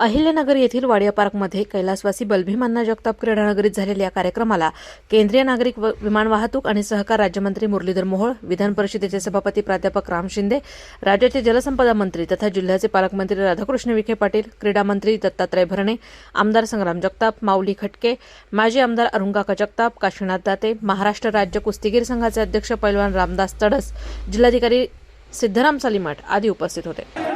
अहिल्यानगर येथील वाडिया पार्कमध्ये कैलासवासी बलभीमांना जगताप क्रीडानगरीत झालेल्या या कार्यक्रमाला केंद्रीय नागरिक व विमान वाहतूक आणि सहकार राज्यमंत्री मुरलीधर मोहोळ विधान परिषदेचे सभापती प्राध्यापक राम शिंदे राज्याचे जलसंपदा मंत्री तथा जिल्ह्याचे पालकमंत्री राधाकृष्ण विखे पाटील क्रीडा मंत्री दत्तात्रय भरणे आमदार संग्राम जगताप माऊली खटके माजी आमदार अरुणकाका जगताप काशीनाथ दाते महाराष्ट्र राज्य कुस्तीगीर संघाचे अध्यक्ष पैलवान रामदास तडस जिल्हाधिकारी सिद्धराम सालीमठ आदी उपस्थित होते.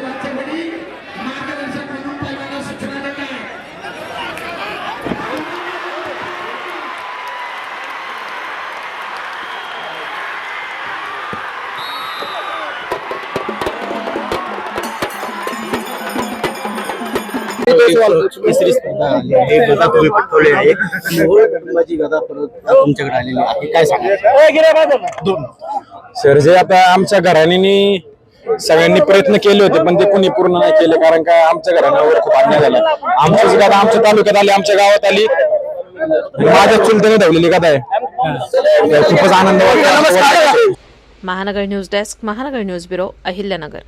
तिसरी स्पर्धा आली आहे गदा तुम्ही पटवले आहे. मोहोळ कुटुंबाची गदा परत तुमच्याकडे आलेली आहे. काय सांगा दोन. सर जे आता आमच्या घराण्यानी सगळ्यांनी प्रयत्न केले होते पण ते कोणी पूर्ण नाही केले कारण काय आमच्या घराण्यावर खूप अन्याय झाला. आमचीच गादा आमच्या तालुक्यात आली आमच्या गावात आली माझ्या चुलत्याने धावलेली गादा आहे. खूपच आनंद वाटतो. Mahanagar news desk Mahanagar news bureau Ahilyanagar.